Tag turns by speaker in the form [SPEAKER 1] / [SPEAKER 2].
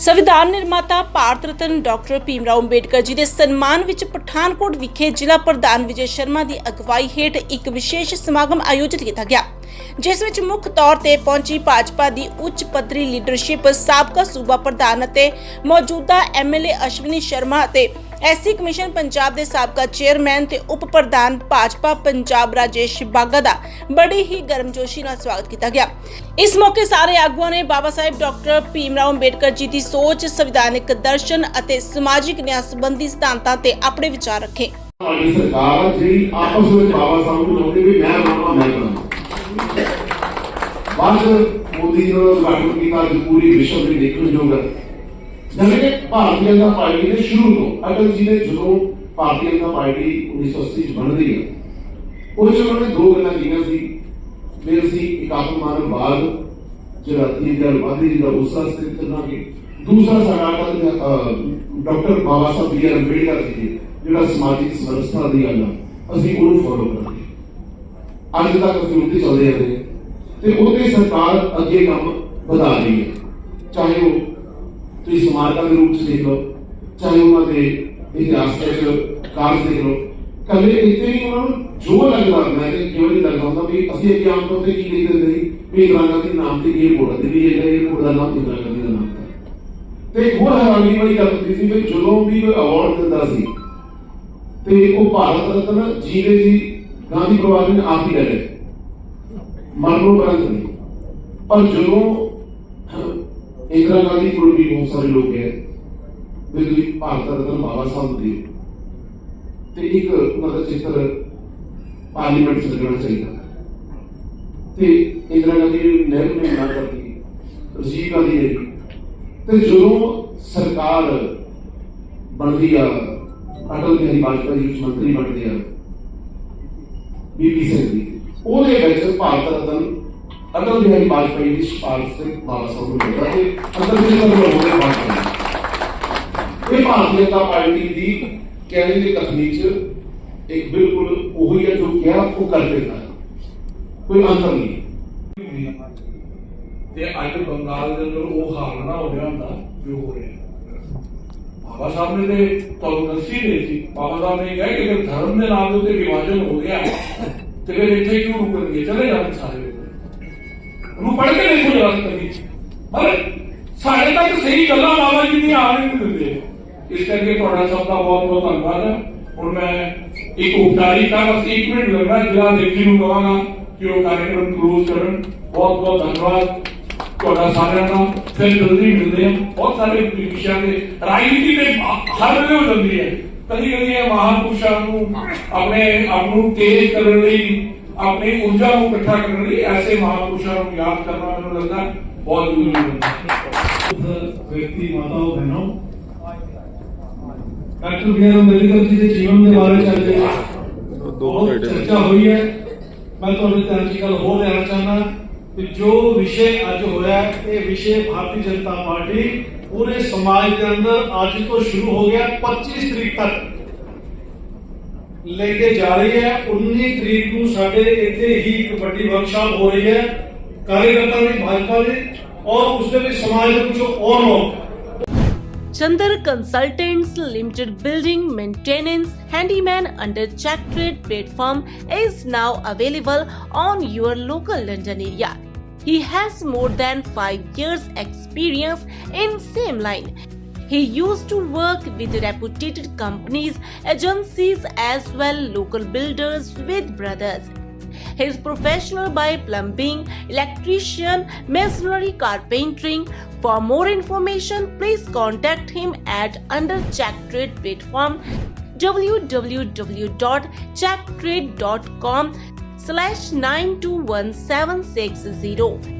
[SPEAKER 1] ਸੰਵਿਧਾਨ ਨਿਰਮਾਤਾ ਭਾਰਤ ਰਤਨ ਡਾਕਟਰ ਭੀਮਰਾਓ ਅੰਬੇਡਕਰ ਜੀ ਦੇ ਸਨਮਾਨ ਵਿੱਚ ਪਠਾਨਕੋਟ ਵਿਖੇ ਜ਼ਿਲ੍ਹਾ ਪ੍ਰਧਾਨ ਵਿਜੇ ਸ਼ਰਮਾ ਦੀ ਅਗਵਾਈ ਹੇਠ ਇੱਕ ਵਿਸ਼ੇਸ਼ ਸਮਾਗਮ ਆਯੋਜਿਤ ਕੀਤਾ ਗਿਆ, ਜਿਸ ਵਿੱਚ ਮੁੱਖ ਤੌਰ ਤੇ ਪਹੁੰਚੀ ਭਾਜਪਾ ਦੀ ਉੱਚ ਪੱਧਰੀ ਲੀਡਰਸ਼ਿਪ ਸਾਬਕਾ ਸੂਬਾ ਪ੍ਰਧਾਨ ਅਤੇ ਮੌਜੂਦਾ ਐਮਐਲਏ ਅਸ਼ਵਨੀ ਸ਼ਰਮਾ ਅਤੇ ਐਸਸੀ ਕਮਿਸ਼ਨ ਪੰਜਾਬ ਦੇ ਸਾਬਕਾ ਚੇਅਰਮੈਨ ਤੇ ਉਪ ਪ੍ਰਧਾਨ ਭਾਜਪਾ ਪੰਜਾਬ ਰਾਜੇਸ਼ ਬਾਗਾ ਦਾ ਬੜੀ ਹੀ ਗਰਮਜੋਸ਼ੀ ਨਾਲ ਸਵਾਗਤ ਕੀਤਾ ਗਿਆ। ਇਸ ਮੌਕੇ ਸਾਰੇ ਆਗੂਆਂ ਨੇ ਬਾਬਾ ਸਾਹਿਬ ਡਾਕਟਰ ਭੀਮਰਾਓ ਅੰਬੇਡਕਰ ਜੀ ਦੀ ਸੋਚ, ਸੰਵਿਧਾਨਿਕ ਦਰਸ਼ਨ ਅਤੇ ਸਮਾਜਿਕ ਨਿਆਂ ਸੰਬੰਧੀ ਸਿਧਾਂਤਾਂ ਤੇ ਆਪਣੇ ਵਿਚਾਰ ਰੱਖੇ।
[SPEAKER 2] ਸਾਡੀ ਸਰਕਾਰ ਜਿਹੜੀ ਆਪਸ ਵਿੱਚ ਬਾਬਾ ਸਾਹਿਬ ਨੂੰ ਲਾਉਂਦੀ ਵੀ ਮੈਂ ਬਣਾਉਣਾ ਮੈਂ ਬਣਾਉਣਾ ਬਾਅਦ ਮੋਦੀ ਜੀ ਨੇ ਉਦਘਾਟਨ ਕੀਤਾ ਪੂਰੀ ਵਿਸ਼ਵ ਦੇ ਦੇਖਣ ਯੋਗ ਹੈ। ਜਿਵੇਂ ਕਿ ਭਾਰਤੀ ਜਨਤਾ ਪਾਰਟੀ ਨੇ ਸ਼ੁਰੂ ਤੋਂ, ਅਟਲ ਜੀ ਨੇ ਜਦੋਂ ਭਾਰਤੀ ਜਨਤਾ ਪਾਰਟੀ 1980 ਚ ਬਣਦੀ ਹੈ ਉਹਦੇ ਚ ਉਹਨਾਂ ਨੇ ਦੋ ਗੱਲਾਂ ਕੀਤੀਆਂ ਸੀ। ਫਿਰ ਸੀ ਇਕਾਤਮਾਨਵਾਦ ਜਿਹੜਾ ਤੀਰਗਰਵਾਦੀ ਜਿਹੜਾ ਉਸਾ ਸਥਿਤ ਕਰਾਂਗੇ ਦੂਸਰਾ ਸਾਡਾ doctor Baba Sahib B R Ambedkar ji ਜਿਹੜਾ ਸਮਾਜਿਕ ਸਮਰਸਤਾ ਦੀ ਗੱਲ ਅਸੀਂ ਉਹਨੂੰ ਫੋਲੋ ਕਰਾਂਗੇ। ਅੱਜ ਤੱਕ ਅਸੀਂ ਉੱਤੇ ਚੱਲਦੇ ਆ ਰਹੇ ਤੇ ਉਹਦੇ ਸਰਕਾਰ ਅੱਗੇ ਕੰਮ ਵਧਾ ਰਹੀ ਹੈ ਚਾਹੇ ਉਹ ਤੁਸੀਂ ਸਮਾਰਕਾਂ ਦੇ ਰੂਪ ਚ ਦੇਖ ਲਓ, ਚਾਹੇ ਉਹਨਾਂ ਦੇ ਇਤਿਹਾਸਕ ਕਾਰਜ ਦੇਖ ਲਓ ਕੱਲੇ ਇੱਥੇ ਵੀ ਉਹਨਾਂ ਨੂੰ ਜੋ ਲੱਗਦਾ ਹੁੰਦਾ ਹੈ ਕਿ ਕਿਉਂ ਨਹੀਂ ਲੱਗਦਾ ਹੁੰਦਾ ਵੀ ਅਸੀਂ ਅੱਗੇ ਆਮ ਤੌਰ ਤੇ ਕੀ ਲਿਖ ਦਿੰਦੇ ਵੀ ਇੰਦਰਾ ਗਾਂਧੀ ਨਾਮ ਤੇ ਇਹ ਬੋਰਡ ਦਿੱਲੀ ਇਹ ਇਹ ਬੋਰਡ ਦਾ ਨਾਮ ਇੰਦਰਾ ਗਾਂਧੀ ਦਾ ਨਾਮ ਹੈ ਤੇ ਇੱਕ ਹੋਰ ਹੈਰਾਨੀ ਵਾਲੀ ਗੱਲ ਹੁੰਦੀ ਸੀ ਵੀ ਜਦੋਂ ਵੀ ਕੋਈ ਅਵਾਰਡ ਦਿੰਦਾ ਸੀ, ਤੇ ਉਹ ਭਾਰਤ ਰਤਨ ਜੀਵੇ ਜੀ ਗਾਂਧੀ ਪਰਿਵਾਰ ਨੇ ਆਪ ਹੀ ਲੈ ਲਏ ਮਰਨੋਂ ਪਰੰਤ ਪਰ ਜਦੋਂ ਇੰਦਰਾ ਗਾਂਧੀ ਕੋਲ ਵੀ ਬਹੁਤ ਸਾਰੇ ਲੋਕ ਗਏ ਵੀ ਤੁਸੀਂ ਭਾਰਤ ਰਤਨ ਬਾਬਾ ਸਾਹਿਬ ਦੇ ਤੇ ਇੱਕ ਉਹਨਾਂ ਦਾ ਚਿੱਤਰ ਪਾਰਲੀਮੈਂਟ ਚ ਲੱਗਣਾ ਚਾਹੀਦਾ। ਤੇ ਇੰਦਰਾ ਗਾਂਧੀ ਨਹਿਰੂ ਨੇ ਨਾ ਕਰਤੀ ਰਾਜੀਵ ਗਾਂਧੀ ਨੇ ਤੇ ਜਦੋਂ ਸਰਕਾਰ ਬਣਦੀ ਆ, ਅਟਲ ਬਿਹਾਰੀ ਵਾਜਪਾਈ ਵਿੱਚ ਮੰਤਰੀ ਬਣਦੇ ਆ ਬੀਬੀ ਸਿੰਘ ਜੀ, ਉਹਦੇ ਵਿੱਚ ਭਾਰਤ ਰਤਨ ਅਟਲ ਬਿਹਾਰੀ ਵਾਜਪੇਈ ਦੀ ਸਿਫਾਰਿਸ਼ ਤੇ ਬਾਬਾ ਸਾਹਿਬ ਨੂੰ ਮਿਲਦਾ ਤੇ ਅਟਲ ਬਿਹਾਰੀ ਵਾਜਪੇਈ ਦੇ ਬਾਅਦ ਇਹ ਭਾਰਤੀ ਜਨਤਾ ਪਾਰਟੀ ਦੀ ਕਹਿਣ ਦੀ ਤਕਨੀਕ ਚ ਇੱਕ ਬਿਲਕੁਲ ਉਹੀ ਹੈ ਜੋ ਕਿਹਾ, ਉਹ ਕਰ ਦਿੱਤਾ। ਕੋਈ ਅੰਤਰ ਨਹੀਂ
[SPEAKER 3] ਤੇ ਅੱਜ ਬੰਗਾਲ ਦੇ ਅੰਦਰ ਉਹ ਹਾਲ ਨਾ ਹੋ ਰਿਹਾ ਹੁੰਦਾ, ਜੋ ਹੋ ਰਿਹਾ। ਬਾਬਾ ਸਾਹਿਬ ਨੇ ਤੇ ਤੁਹਾਨੂੰ ਦੱਸੀ ਸੀ। ਬਾਬਾ ਸਾਹਿਬ ਨੇ ਕਿਹਾ ਕਿ ਧਰਮ ਦੇ ਨਾਮ ਦੇ ਉੱਤੇ ਵਿਭਾਜਨ ਹੋ ਗਿਆ, ਤੇ ਫਿਰ ਇੱਥੇ ਕਿਉਂ ਰੁਕਣਗੇ? ਚਲੇ ਜਾਣ ਸਾਰੇ। ਪੜ੍ਹ ਕੇ ਦੇਖੋ ਜਰਾ ਕਦੀ ਪਰ ਸਾਡੇ ਤੱਕ ਸਹੀ ਗੱਲਾਂ ਬਾਬਾ ਜੀ ਦੀਆਂ ਆ ਨਹੀਂ ਦਿੰਦੇ। ਇਸ ਕਰਕੇ ਤੁਹਾਡਾ ਸਭ ਦਾ ਬਹੁਤ ਬਹੁਤ ਧੰਨਵਾਦ। ਹੈ ਹੁਣ ਮੈਂ ਇੱਕ ਉਪਚਾਰਿਕਤਾ ਬਸ ਇੱਕ ਮਿੰਟ ਲੱਗਣਾ ਜਿਹੜਾ ਦੇਖੀ ਨੂੰ ਕਹਾਂਗਾ ਕਿ ਉਹ ਕਾਰਜਕ੍ਰਮ ਕਲੋਜ਼ ਕਰਨ। ਬਹੁਤ ਬਹੁਤ ਧੰਨਵਾਦ ਤੁਹਾਡਾ ਸਾਰਿਆਂ ਦਾ। ਫਿਰ ਜਲਦੀ ਮਿਲਦੇ ਹਾਂ। ਬਹੁਤ ਸਾਰੇ ਵਿਸ਼ਿਆਂ ਦੇ ਰਾਜਨੀਤੀ ਤੇ ਹਰ ਵੇਲੇ ਹੋ ਹੈ। ਕਦੀ ਕਦੀ ਇਹ ਮਹਾਪੁਰਸ਼ਾਂ ਨੂੰ ਆਪਣੇ ਆਪ ਨੂੰ ਤੇਜ਼ ਕਰਨ ਲਈ ਆਪਣੀ ਊਰਜਾ ਨੂੰ ਇਕੱਠਾ ਕਰਨ ਲਈ ਐਸੇ ਮਹਾਪੁਰਸ਼ਾਂ ਨੂੰ ਯਾਦ ਕਰਨਾ ਮੈਨੂੰ ਲੱਗਦਾ ਬਹੁਤ ਜ਼ਰੂਰੀ ਹੈ।
[SPEAKER 4] ਵਿਅਕਤੀ ਮਾਤਾਓ ਬਹਿਣੋ। Doctor B R Ambedkar ji ਦੇ ਜੀਵਨ ਦੇ ਬਾਰੇ ਚੱਲ ਰਹੀ ਬਹੁਤ ਚਰਚਾ ਹੋਈ ਹੈ। ਮੈਂ ਇੱਕ ਗੱਲ ਹੋਰ ਲੈਣਾ ਚਾਹੁੰਦਾ ਕਿ ਜੋ ਵਿਸ਼ੇ ਅੱਜ ਹੋਇਆ ਹੈ, ਇਹ ਵਿਸ਼ੇ ਭਾਰਤੀ ਜਨਤਾ ਪਾਰਟੀ ਪੂਰੇ ਸਮਾਜ ਦੇ ਅੰਦਰ ਅੱਜ ਤੋਂ ਸ਼ੁਰੂ ਹੋ ਗਿਆ 25 ਤਰੀਕ ਤੱਕ। ਲੈ ਕੇ ਜਾ ਰਹੀ ਹੈ 19 ਤਰੀਕ ਨੂੰ ਸਾਡੇ ਇੱਥੇ ਹੀ ਇੱਕ ਵੱਡੀ ਵਰਕਸ਼ਾਪ ਹੋ ਰਹੀ ਹੈ ਕਾਰਜਕਰਤਾ ਦੀ ਭਾਜਪਾ ਦੀ ਔਰ ਉਸ ਦੇ ਵਿੱਚ ਸਮਾਜ ਦੇ ਕੁਝ ਹੋਰ ਲੋਕ
[SPEAKER 1] Chandar Consultants Limited building maintenance handyman under check trade platform is now available on your local London area. He has more than 5 years experience in same line. He used to work with reputed companies, agencies as well local builders with brothers. He is professional by plumbing, electrician, masonry, carpentering. For more information, please contact him at under Check Trade platform www.checktrade.com slash 921760.